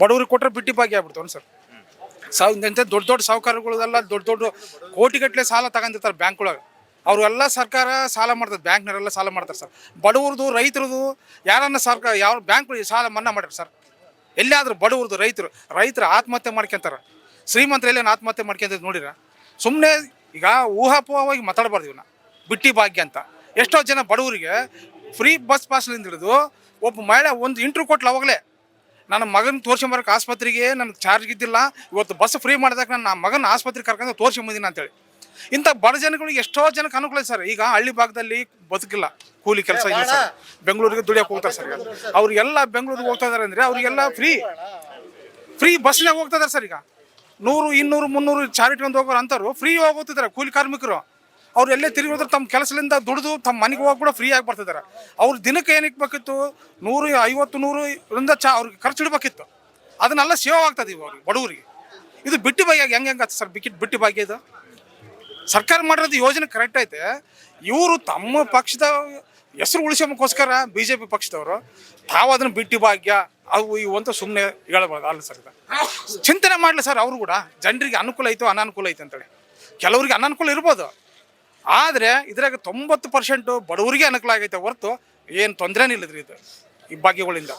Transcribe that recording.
ಬಡವ್ರಿಗೆ ಕೊಟ್ಟರೆ ಬಿಟ್ಟಿ ಭಾಗ್ಯ ಆಗ್ಬಿಡ್ತಾವ ಸರ್. ಸಾವಿರ ದೊಡ್ಡ ದೊಡ್ಡ ಸಾಹುಕಾರಗಳೆಲ್ಲ ದೊಡ್ಡ ದೊಡ್ಡ ಕೋಟಿಗಟ್ಟಲೆ ಸಾಲ ತಗೊಂಡಿರ್ತಾರೆ ಬ್ಯಾಂಕ್ಗಳೊಳಗೆ ಅವರೆಲ್ಲ ಸರ್ಕಾರ ಸಾಲ ಮಾಡ್ತಾರೆ ಬ್ಯಾಂಕ್ನವರೆಲ್ಲ ಸಾಲ ಮಾಡ್ತಾರೆ ಸರ್. ಬಡವ್ರದ್ದು ರೈತರದು ಯಾರನ್ನ ಸರ್ಕಾರ ಯಾವ ಬ್ಯಾಂಕ್ಗಳಿಗೆ ಸಾಲ ಮನ್ನಾ ಮಾಡ್ಯಾರ ಸರ್? ಎಲ್ಲಾದ್ರೂ ಬಡವ್ರದ್ದು ರೈತರು ರೈತರು ಆತ್ಮಹತ್ಯೆ ಮಾಡ್ಕೊಂತಾರೆ. ಶ್ರೀಮಂತರು ಎಲ್ಲೇನು ಆತ್ಮಹತ್ಯೆ ಮಾಡ್ಕೊಂತ ನೋಡಿರ? ಸುಮ್ಮನೆ ಈಗ ಊಹಾಪೋಹವಾಗಿ ಮಾತಾಡಬಾರ್ದು ಇವನ್ನ ಬಿಟ್ಟಿ ಭಾಗ್ಯ ಅಂತ. ಎಷ್ಟೋ ಜನ ಬಡವರಿಗೆ ಫ್ರೀ ಬಸ್ ಪಾಸ್ಲಿಂದ ಹಿಡಿದು ಒಬ್ಬ ಮಹಿಳೆ ಒಂದು ಇಂಟ್ರೂ ಕೊಟ್ಲ ಅವಾಗಲೇ. ನನ್ನ ಮಗನ ತೋರ್ಸ್ಕೊಂಬರಕ್ಕೆ ಆಸ್ಪತ್ರೆಗೆ ನನಗೆ ಚಾರ್ಜ್ ಇದ್ದಿಲ್ಲ. ಇವತ್ತು ಬಸ್ ಫ್ರೀ ಮಾಡಿದಾಗ ನನ್ನ ಮಗನ ಆಸ್ಪತ್ರೆಗೆ ಕರ್ಕೊಂಡು ತೋರ್ಸ್ಕೊಂಬಂದಿನ ಅಂತೇಳಿ. ಇಂಥ ಬಡ ಜನಗಳಿಗೆ ಎಷ್ಟೋ ಜನಕ್ಕೆ ಅನುಕೂಲ ಸರ್. ಈಗ ಹಳ್ಳಿ ಭಾಗದಲ್ಲಿ ಬದುಕಿಲ್ಲ. ಕೂಲಿ ಕೆಲಸ ಇಲ್ಲ ಸರ್. ಬೆಂಗಳೂರಿಗೆ ದುಡಿಯಕ್ಕೆ ಹೋಗ್ತಾರೆ ಸರ್ ಅವ್ರಿಗೆಲ್ಲ ಬೆಂಗಳೂರಿಗೆ ಹೋಗ್ತಾ ಇದಾರೆ ಅಂದರೆ ಅವರಿಗೆಲ್ಲ ಫ್ರೀ ಫ್ರೀ ಬಸ್ನಾಗ ಹೋಗ್ತಾ ಇದಾರೆ ಸರ್ ಈಗ. ನೂರು, ಇನ್ನೂರು, ಮುನ್ನೂರು ಚಾರಿಟಿ ಒಂದು ಹೋಗೋರು ಅಂತಾರು ಫ್ರೀ ಹೋಗ್ತಿದಾರೆ ಕೂಲಿ ಕಾರ್ಮಿಕರು. ಅವ್ರು ಎಲ್ಲೇ ತಿರುಗಿದ್ರು ತಮ್ಮ ಕೆಲಸದಿಂದ ದುಡಿದು ತಮ್ಮ ಮನೆಗೆ ಹೋಗಿ ಕೂಡ ಫ್ರೀ ಆಗಿ ಬರ್ತಿದ್ದಾರೆ ಅವ್ರ ದಿನಕ್ಕೆ ಏನಕ್ಕೆ ಬೇಕಿತ್ತು? ನೂರು, ಐವತ್ತು, ನೂರು ಇದರಿಂದ ಚಾ ಅವ್ರಿಗೆ ಖರ್ಚು ಇಡಬೇಕಿತ್ತು. ಅದನ್ನೆಲ್ಲ ಸೇವ್ ಆಗ್ತದೆ ಇವಾಗ ಬಡವರಿಗೆ. ಇದು ಬಿಟ್ಟು ಭಾಗ್ಯ ಹೆಂಗೆ ಹೆಂಗೆ ಸರ್? ಬಿಕ್ಕಿಟ್ಟು ಬಿಟ್ಟಿ ಭಾಗ್ಯ ಇದು? ಸರ್ಕಾರ ಮಾಡಿರೋದು ಯೋಜನೆ ಕರೆಕ್ಟ್ ಐತೆ. ಇವರು ತಮ್ಮ ಪಕ್ಷದ ಹೆಸರು ಉಳಿಸೋಮಕ್ಕೋಸ್ಕರ ಬಿ ಜೆ ಪಿ ಪಕ್ಷದವರು ತಾವು ಅದನ್ನು ಬಿಟ್ಟಿ ಭಾಗ್ಯ, ಅವು ಇವು ಅಂತ ಸುಮ್ಮನೆ ಹೇಳಬಾರ್ದು. ಅಲ್ಲ ಸರ್ ಚಿಂತನೆ ಮಾಡಲಿ ಸರ್ ಅವರು ಕೂಡ. ಜನರಿಗೆ ಅನುಕೂಲ ಐತೋ ಅನಾನುಕೂಲ ಐತೆ ಅಂತೇಳಿ. ಕೆಲವರಿಗೆ ಅನಾನುಕೂಲ ಇರ್ಬೋದು. ಆದರೆ ಇದ್ರಾಗ ತೊಂಬತ್ತು ಪರ್ಸೆಂಟು ಬಡವರಿಗೆ ಅನುಕೂಲ ಆಗೈತೆ ಹೊರತು ಏನು ತೊಂದರೆನೇ ಇಲ್ಲದ್ರಿ ಇದು ಈ ಭಾಗ್ಯಗಳಿಂದ.